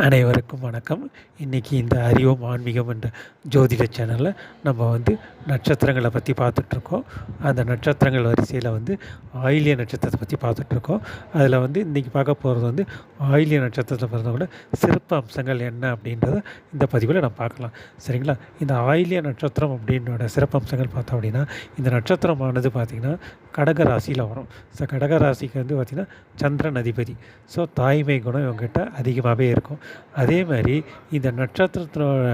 அனைவருக்கும் வணக்கம். இன்றைக்கி இந்த அறிவும் ஆன்மீகம் என்ற ஜோதிட சேனலில் நம்ம வந்து நட்சத்திரங்களை பற்றி பார்த்துட்ருக்கோம். அந்த நட்சத்திரங்கள் வரிசையில் வந்து ஆயிலிய நட்சத்திரத்தை பற்றி பார்த்துட்ருக்கோம். அதில் வந்து இன்றைக்கி பார்க்க போகிறது வந்து ஆயிலிய நட்சத்திரத்தை பிறந்தவங்களோட சிறப்பு அம்சங்கள் என்ன அப்படின்றத இந்த பதிவில் நம்ம பார்க்கலாம். சரிங்களா? இந்த ஆயிலிய நட்சத்திரம் அப்படின்றோட சிறப்பு அம்சங்கள் பார்த்தோம் அப்படின்னா இந்த நட்சத்திரமானது பார்த்திங்கன்னா கடக ராசியில் வரும். ஸோ கடக ராசிக்கு வந்து பார்த்திங்கன்னா சந்திரன் அதிபதி. ஸோ தாய்மை குணம் இவங்ககிட்ட அதிகமாகவே இருக்கும். அதே மாதிரி இந்த நட்சத்திரத்தோட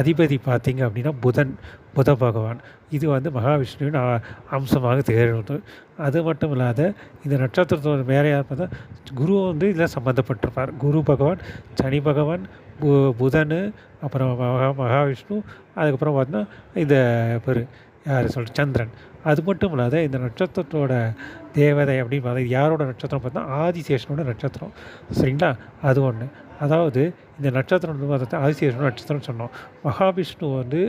அதிபதி பார்த்திங்க அப்படின்னா புதன் புத பகவான். இது வந்து மகாவிஷ்ணுவின் அம்சமாக திகழ்கிறது. அது மட்டும் இல்லாத இந்த நட்சத்திரத்தோட வேறு யார் பார்த்தா குரு வந்து இதில் சம்மந்தப்பட்டிருப்பார் குரு பகவான் சனி பகவான் பு புதன் அப்புறம் மகா மகாவிஷ்ணு அதுக்கப்புறம் பார்த்தீங்கன்னா இந்த பேர் யார் சொல்ற சந்திரன். அது மட்டும் இல்லாத இந்த நட்சத்திரத்தோட தேவதை அப்படின்னு பார்த்தா யாரோட நட்சத்திரம் பார்த்தா ஆதிசேஷனோட நட்சத்திரம். சரிங்களா? அது ஒன்று அதாவது இந்த நட்சத்திரம் வந்து பார்த்தா நட்சத்திரம்னு சொன்னோம். மகாவிஷ்ணு வந்து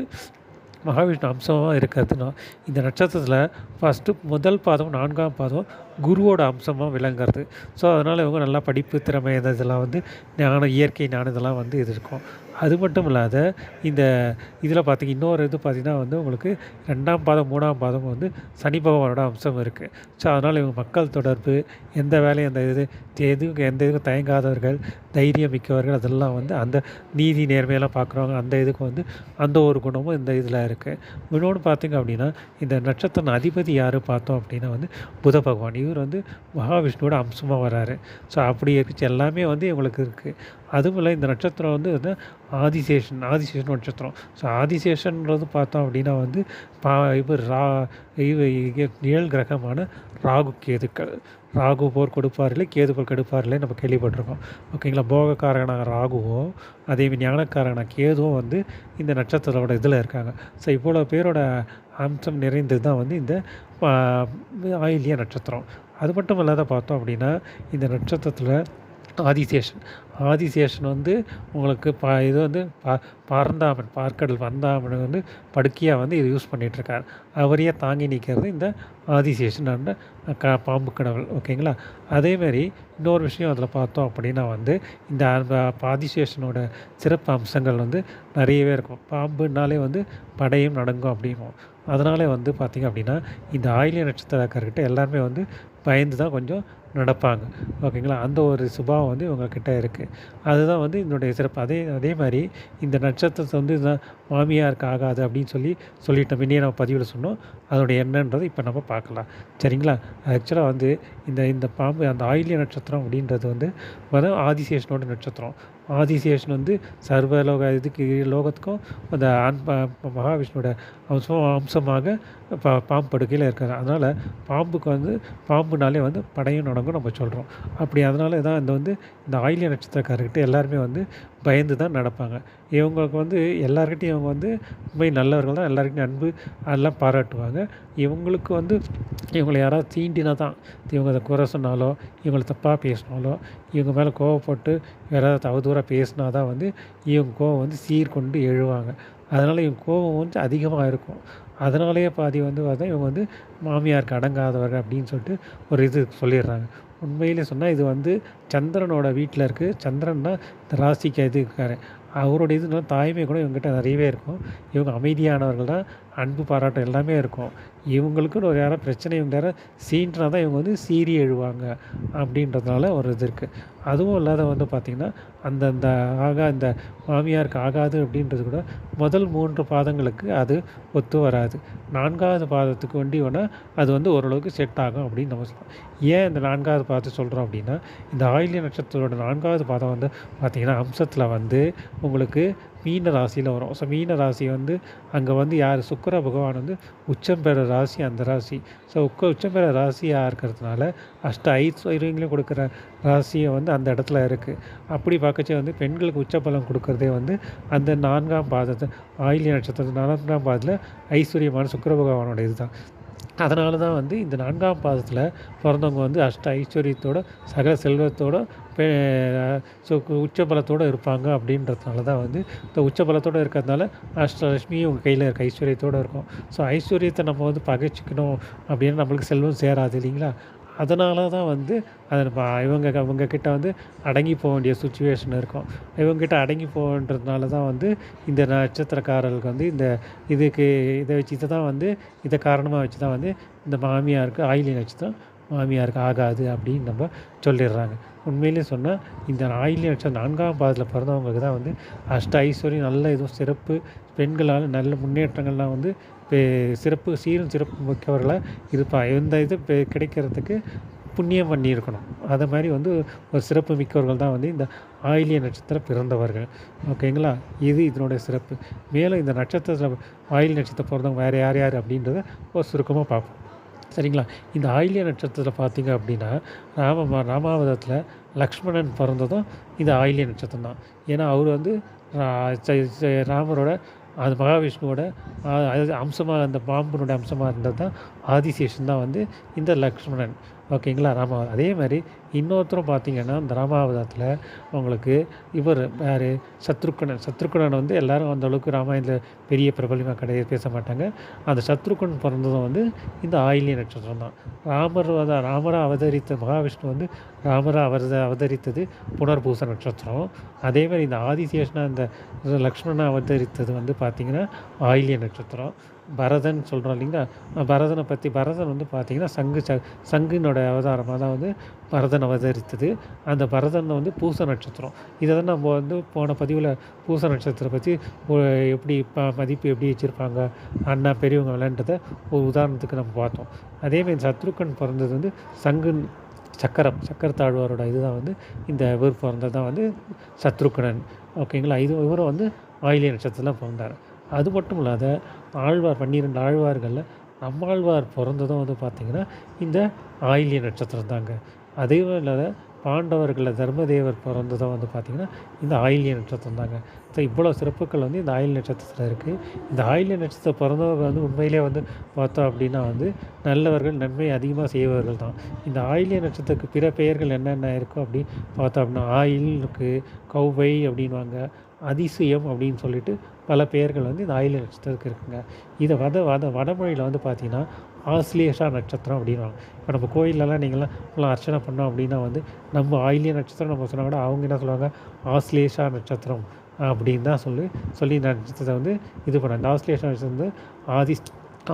மகாவிஷ்ணு அம்சமாக இருக்கிறதுனா இந்த நட்சத்திரத்தில் ஃபஸ்ட்டு முதல் பாதம் நான்காம் பாதம் குருவோட அம்சமாக விளங்குறது. ஸோ அதனால் இவங்க நல்லா படிப்பு திறமை இந்த இதெல்லாம் வந்து ஞானம் இயற்கை ஞானம் இதெல்லாம் வந்து இது இருக்கும். அது மட்டும் இல்லாத இந்த இதில் பார்த்திங்க இன்னொரு இது பார்த்திங்கன்னா வந்து உங்களுக்கு ரெண்டாம் பாதம் மூணாம் பாதம் வந்து சனி பகவானோட அம்சம் இருக்குது ஸோ அதனால் இவங்க மக்கள் தொடர்பு எந்த வேலையும் அந்த இது எதுவும் எந்த இதுக்கும் தயங்காதவர்கள் தைரியம் மிக்கவர்கள் அதெல்லாம் வந்து அந்த நீதி நேர்மையெல்லாம் பார்க்குறவங்க அந்த இதுக்கு வந்து அந்த ஒரு குணமும் இந்த இதில் இருக்குது இன்னொன்று பார்த்திங்க அப்படின்னா இந்த நட்சத்திரம் அதிபதி யார் பார்த்தோம் அப்படின்னா வந்து புத பகவான். இவர் வந்து மகாவிஷ்ணுவோட அம்சமாக வராரு. ஸோ அப்படி இருந்துச்சு. எல்லாமே வந்து இவங்களுக்கு இருக்குது அதுவும் இல்லை இந்த நட்சத்திரம் வந்து வந்து ஆதிசேஷன் ஆதிசேஷன் நட்சத்திரம். ஸோ ஆதிசேஷன்றது பார்த்தோம் அப்படின்னா வந்து பா இவர் ரா இவ இ- நிழல் கிரகமான ராகு கேதுக்கள். ராகு போர் கொடுப்பார்களே கேது போர் கெடுப்பார்களே நம்ம கேள்விப்பட்டிருக்கோம். ஓகேங்களா? போகக்காரகனாக ராகுவோ அதே ஞானக்காரகனாக கேதுவும் வந்து இந்த நட்சத்திரத்தோட இதில் இருக்காங்க. ஸோ இவ்வளோ பேரோட அம்சம் நிறைந்தது தான் வந்து இந்த ஆயிலிய நட்சத்திரம். அது மட்டும் இல்லாத பார்த்தோம் அப்படின்னா இந்த நட்சத்திரத்தில் ஆதிசேஷன். ஆதிசேஷன் வந்து உங்களுக்கு பா இது வந்து பா பரந்தாமன் பார்க்கடல் வந்தாமன் வந்து படுக்கையாக வந்து இது யூஸ் பண்ணிகிட்ருக்கார் அவரையே தாங்கி நிற்கிறது இந்த ஆதிசேஷன் க பாம்பு கடவுள். ஓகேங்களா? அதேமாரி இன்னொரு விஷயம் அதில் பார்த்தோம் அப்படின்னா வந்து இந்த ஆதிசேஷனோட சிறப்பு அம்சங்கள் வந்து நிறையவே இருக்கும். பாம்புனாலே வந்து படையும் நடங்கும் அப்படிமோ அதனாலே வந்து பார்த்திங்க அப்படின்னா இந்த ஆயிலிய நட்சத்திரக்காரர்கிட்ட எல்லாருமே வந்து பயந்து தான் கொஞ்சம் நடப்பாங்க. ஓகேங்களா? அந்த ஒரு சுபாவம் வந்து இவங்கக்கிட்ட இருக்குது அதுதான் வந்து இதனுடைய சிறப்பு. அதே அதே மாதிரி இந்த நட்சத்திரத்தை வந்து மாமியாருக்கு ஆகாது அப்படின்னு சொல்லி சொல்லிட்டோம். முன்னே நம்ம பதிவில் சொன்னோம். அதனுடைய என்னன்றது இப்போ நம்ம பார்க்கலாம். சரிங்களா? ஆக்சுவலாக வந்து இந்த இந்த பாம்பு அந்த ஆயில்ய நட்சத்திரம் அப்படின்றது வந்து அதான் ஆதிசேஷனோட நட்சத்திரம். ஆதிசேஷன் வந்து சர்வலோக இதுக்கு லோகத்துக்கும் அந்த ஆண் ப- மகாவிஷ்ணுவோட அம்சம் அம்சமாக பா பாம்பு படுக்கையில் இருக்கார் அதனால் பாம்புக்கு வந்து பாம்புனாலே வந்து படையும் நடங்கும் நம்ம சொல்கிறோம் அப்படி அதனால தான் இந்த வந்து இந்த ஆயிலிய நட்சத்திரக்காரர்கிட்ட எல்லாருமே வந்து பயந்து தான் நடப்பாங்க இவங்களுக்கு வந்து எல்லாருக்கிட்டையும் இவங்க வந்து உண்மை நல்லவர்கள் தான் எல்லாருக்கிட்டையும் அன்பு அதெல்லாம் பாராட்டுவாங்க. இவங்களுக்கு வந்து இவங்களை யாராவது தீண்டினா தான் இவங்க அதை குறை சொன்னாலோ இவங்களை தப்பாக பேசினாலோ இவங்க மேலே கோவப்பட்டு யாராவது அவதூறாக பேசினா தான் வந்து இவங்க கோவம் வந்து சீர்கொண்டு எழுவாங்க. அதனால் இவங்க கோபம் வந்து அதிகமாக இருக்கும். அதனாலேயே பாதி வந்து பார்த்தா இவங்க வந்து மாமியாருக்கு அடங்காதவர்கள் அப்படின்னு சொல்லிட்டு ஒரு இது சொல்லிடுறாங்க. உண்மையிலே சொன்னால் இது வந்து சந்திரனோட வீட்டில் இருக்குது சந்திரன்னா இந்த ராசிக்கு இது இருக்காரு அவருடைய இது தாய்மை கூட இவங்ககிட்ட நிறையவே இருக்கும். இவங்க அமைதியானவர்கள் தான் அன்பு பாராட்டம் எல்லாமே இருக்கும். இவங்களுக்குன்னு ஒரு யாராவது பிரச்சனை இவங்க யாராவது சீன்றா தான் இவங்க வந்து சீறி எழுவாங்க அப்படின்றதுனால ஒரு இது இருக்குது அதுவும் இல்லாத வந்து பார்த்திங்கன்னா அந்த அந்த ஆகா இந்த மாமியாருக்கு ஆகாது அப்படின்றது கூட முதல் மூன்று பாதங்களுக்கு அது ஒத்து வராது. நான்காவது பாதத்துக்கு வண்டி வேணால் அது வந்து ஓரளவுக்கு செட் ஆகும் அப்படின்னு நம்ம சொல்லலாம். ஏன் இந்த நான்காவது பாதத்தை சொல்கிறோம் அப்படின்னா இந்த ஆயில்ய நட்சத்திரத்தோட நான்காவது பாதம் வந்து பார்த்திங்கன்னா அம்சத்தில் வந்து உங்களுக்கு மீன ராசியில் வரும். ஸோ மீன ராசி வந்து அங்கே வந்து யார்? சுக்கிர பகவான் வந்து உச்சம் பெற ராசி அந்த ராசி. ஸோ உக்க உச்சம் பெற ராசியாக இருக்கிறதுனால அஷ்ட ஐஸ்வர்யங்களையும் கொடுக்குற ராசியை வந்து அந்த இடத்துல இருக்குது அப்படி பார்க்கச்சே வந்து பெண்களுக்கு உச்சபலம் கொடுக்குறதே வந்து அந்த நான்காம் பாதத்தை ஆயிலிய நட்சத்திரத்து நான்காம் பாதத்தில் ஐஸ்வர்யமான சுக்கர பகவானோட இதுதான். அதனால தான் வந்து இந்த நான்காம் பாதத்தில் பிறந்தவங்க வந்து அஷ்ட ஐஸ்வர்யத்தோட சகல செல்வத்தோட ஸோ உச்சபலத்தோடு இருப்பாங்க அப்படின்றதுனால தான் வந்து இந்த உச்சபலத்தோடு இருக்கிறதுனால அஷ்டலட்சுமியும் உங்கள் கையில் இருக்க ஐஸ்வர்யத்தோடு இருக்கும். ஸோ ஐஸ்வர்யத்தை நம்ம வந்து பகைச்சிக்கணும் அப்படின்னு நம்மளுக்கு செல்வம் சேராது இல்லைங்களா? அதனால தான் வந்து அதை இவங்க இவங்க கிட்ட வந்து அடங்கி போக வேண்டிய சுச்சுவேஷன் இருக்கும். இவங்ககிட்ட அடங்கி போகன்றதுனால தான் வந்து இந்த நட்சத்திரக்காரர்களுக்கு வந்து இந்த இதுக்கு இதை வச்சு இதை தான் வந்து இதை காரணமாக வச்சு தான் வந்து இந்த மாமியாருக்கு ஆயிலி நட்சத்திரம் மாமியாருக்கு ஆகாது அப்படின்னு நம்ம சொல்லிடுறாங்க. உண்மையிலே சொன்னால் இந்த ஆயிலி நட்சத்திரம் நான்காம் பாதத்தில் பிறந்தவங்களுக்கு தான் வந்து அஷ்ட ஐஸ்வர்யம் நல்ல இதுவும் சிறப்பு. பெண்களால் நல்ல முன்னேற்றங்கள்லாம் வந்து சிறப்பு சீரும் சிறப்பு மிக்கவர்களாக இருப்பா. இந்த இது இப்போ கிடைக்கிறதுக்கு புண்ணியம் பண்ணியிருக்கணும் அது மாதிரி வந்து ஒரு சிறப்பு மிக்கவர்கள் தான் வந்து இந்த ஆயிலிய நட்சத்திரம் பிறந்தவர்கள். ஓகேங்களா? இது இதனுடைய சிறப்பு. மேலும் இந்த நட்சத்திரத்தில் ஆயில் நட்சத்திரம் பிறந்தவங்க வேறு யார் யார் அப்படின்றத ஒரு சுருக்கமாக பார்ப்போம். சரிங்களா? இந்த ஆயிலிய நட்சத்திரத்தில் பார்த்தீங்க அப்படின்னா ராம ராமாவதத்தில் லக்ஷ்மணன் பிறந்ததும் இந்த ஆயிலிய நட்சத்திரம் தான். ஏன்னா அவர் வந்து ரா- ராமரோட அது மகாவிஷ்ணுவோட அது அம்சமாக அந்த பாம்பனுடைய அம்சமாக இருந்தது தான் ஆதிசேஷன் தான் வந்து இந்த லக்ஷ்மணன். ஓகேங்களா ராமா? அதே மாதிரி இன்னொருத்தரும் பார்த்தீங்கன்னா இந்த ராமாவதாரத்தில் உங்களுக்கு இவர் யார்? சத்ருக்கணன். சத்ருக்கணன் வந்து எல்லாரும் அந்த அளவுக்கு ராமாயணத்தில் பெரிய பிரபலமாக கிடையாது பேச மாட்டாங்க. அந்த சத்ருக்கணன் பிறந்ததும் வந்து இந்த ஆயிலிய நட்சத்திரம் தான். ராமர் ராமரா அவதரித்த மகாவிஷ்ணு வந்து ராமரா அவத அவதரித்தது புனர்பூச நட்சத்திரம். அதே மாதிரி இந்த ஆதிசேஷனா இந்த லக்ஷ்மணா அவதரித்தது வந்து பார்த்திங்கன்னா ஆயிலிய நட்சத்திரம். பரதன் சொல்கிறோம் இல்லைங்களா? பரதனை பற்றி பரதன் வந்து பார்த்திங்கன்னா சங்கு ச சங்குனோட அவதாரமாக தான் வந்து பரதன் அவதரித்தது. அந்த பரதன் வந்து பூச நட்சத்திரம். இதை தான் நம்ம வந்து போன பதிவில் பூச நட்சத்திரத்தை பற்றி எப்படி ப மதிப்பு எப்படி வச்சுருப்பாங்க அண்ணா பெரியவங்க விளையாண்டதை ஒரு உதாரணத்துக்கு நம்ம பார்த்தோம். அதேமாதிரி சத்ருக்கன் பிறந்தது வந்து சங்குன் சக்கரம் சக்கரத்தாழ்வாரோட இதுதான் வந்து இந்த இவர் பிறந்தது தான் வந்து சத்ருக்கணன் ஓகேங்களா? இது இவரும் வந்து ஆயிலிய நட்சத்திரத்தில் பிறந்தார். அது மட்டும் இல்லாத ஆழ்வார் பன்னிரெண்டு ஆழ்வார்களில் நம்மாழ்வார் பிறந்ததும் வந்து பார்த்திங்கன்னா இந்த ஆயிலிய நட்சத்திரம் தாங்க. அதே இல்லாத பாண்டவர்களில் தர்மதேவர் பிறந்ததும் வந்து பார்த்திங்கன்னா இந்த ஆயிலிய நட்சத்திரம் தாங்க. ஸோ இவ்வளோ சிறப்புகள் வந்து இந்த ஆயில் நட்சத்திரத்தில் இருக்குது இந்த ஆயிலிய நட்சத்திரம் பிறந்தவங்க வந்து உண்மையிலே வந்து பார்த்தோம் அப்படின்னா வந்து நல்லவர்கள் நன்மை அதிகமாக செய்பவர்கள் தான். இந்த ஆயிலிய நட்சத்திரத்துக்கு பிற பெயர்கள் என்னென்ன இருக்கும் அப்படின்னு பார்த்தோம் அப்படின்னா ஆயில் இருக்குது கௌவை அப்படின்வாங்க அதிசயம் அப்படின்னு சொல்லிட்டு பல பெயர்கள் வந்து இந்த ஆயில நட்சத்திரத்துக்கு இருக்குங்க. இதை வத வத வடமொழியில் வந்து பார்த்தீங்கன்னா ஆஸ்லேஷா நட்சத்திரம் அப்படின்வாங்க இப்போ நம்ம கோயிலெலாம் நீங்களாம் நல்லா அர்ச்சனை பண்ணோம் அப்படின்னா வந்து நம்ம ஆயிலிய நட்சத்திரம் நம்ம சொன்னால் கூட அவங்க என்ன சொல்லுவாங்க? ஆஸ்லேஷா நட்சத்திரம் அப்படின்னு தான் சொல்லி சொல்லி நட்சத்திரத்தை வந்து இது பண்ணாங்க. ஆஸ்லேஷா நட்சத்திரம் வந்து ஆதி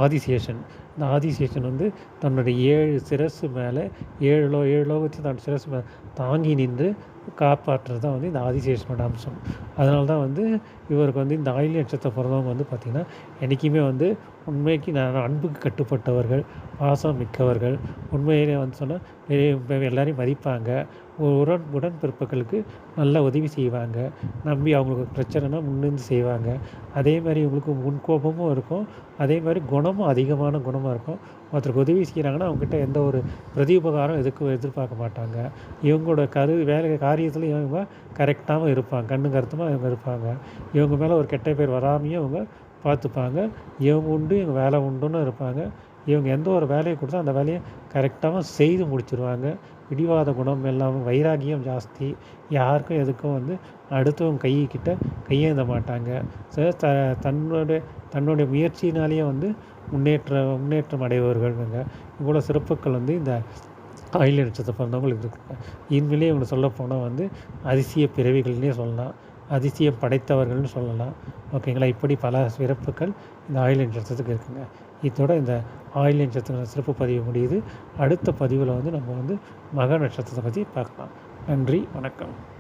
ஆதிசேஷன். இந்த ஆதிசேஷன் வந்து தன்னுடைய ஏழு சிரசு மேலே ஏழு லோ ஏழு லோகத்தையும் தன் சிரசு மேலே தாங்கி நின்று காப்பாற்றுறது தான் வந்து இந்த ஆதிசேஷனோட அம்சம். அதனால தான் வந்து இவருக்கு வந்து இந்த ஆயிலிய நட்சத்திரம் பிறந்தவங்க வந்து பார்த்திங்கன்னா என்றைக்குமே வந்து உண்மைக்கு நான் அன்புக்கு கட்டுப்பட்டவர்கள் பாசம் மிக்கவர்கள் உண்மையிலே வந்து சொன்னால் எல்லாரையும் மதிப்பாங்க. உடன் உடன் உடன்பிறப்புகளுக்கு நல்ல உதவி செய்வாங்க. நம்பி அவங்களுக்கு பிரச்சனைனா முன்னிருந்து செய்வாங்க. அதே மாதிரி இவங்களுக்கு முன்கோபமும் இருக்கும். அதே மாதிரி குணமும் அதிகமான குணமாக இருக்கும். ஒருத்தருக்கு உதவி செய்கிறாங்கன்னா அவங்ககிட்ட எந்த ஒரு பிரதியுபகாரம் எதுக்கும் எதிர்பார்க்க மாட்டாங்க. இவங்களோட கரு வேலை காரியத்தில் இவங்க கரெக்டாகவும் இருப்பாங்க. கண்ணு கருத்துமாக இவங்க இருப்பாங்க. இவங்க மேலே ஒரு கெட்ட பேர் வராமையும் இவங்க பார்த்துப்பாங்க. இவங்க உண்டு இவங்க வேலை உண்டுன்னு இருப்பாங்க. இவங்க எந்த ஒரு வேலையை கொடுத்தா அந்த வேலையை கரெக்டாகவும் செய்து முடிச்சிருவாங்க. பிடிவாத குணம் எல்லாம் வைராகியம் ஜாஸ்தி. யாருக்கும் எதுக்கும் வந்து அடுத்தவங்க கைக்கிட்ட கையேந்த மாட்டாங்க. ஸோ த தன்னுடைய தன்னுடைய முயற்சியினாலேயே வந்து முன்னேற்ற முன்னேற்றம் அடைபவர்கள்ங்க. இவ்வளோ சிறப்புகள் வந்து இந்த ஆயில் நட்சத்திரம் பிறந்தவங்களுக்கு இருக்குங்க இன்மையிலே இவங்க சொல்ல போனால் வந்து அதிசய பிறவிகள்னே சொல்லலாம். அதிசயம் படைத்தவர்கள்னு சொல்லலாம். ஓகேங்களா? இப்படி பல சிறப்புகள் இந்த ஆயில் நட்சத்திரத்துக்கு இருக்குங்க. இதோட இந்த ஆயில் நட்சத்திர சிறப்பு பதிவு முடியுது. அடுத்த பதிவில் வந்து நம்ம வந்து மக நட்சத்திரத்தை பற்றி பார்க்கலாம். நன்றி வணக்கம்.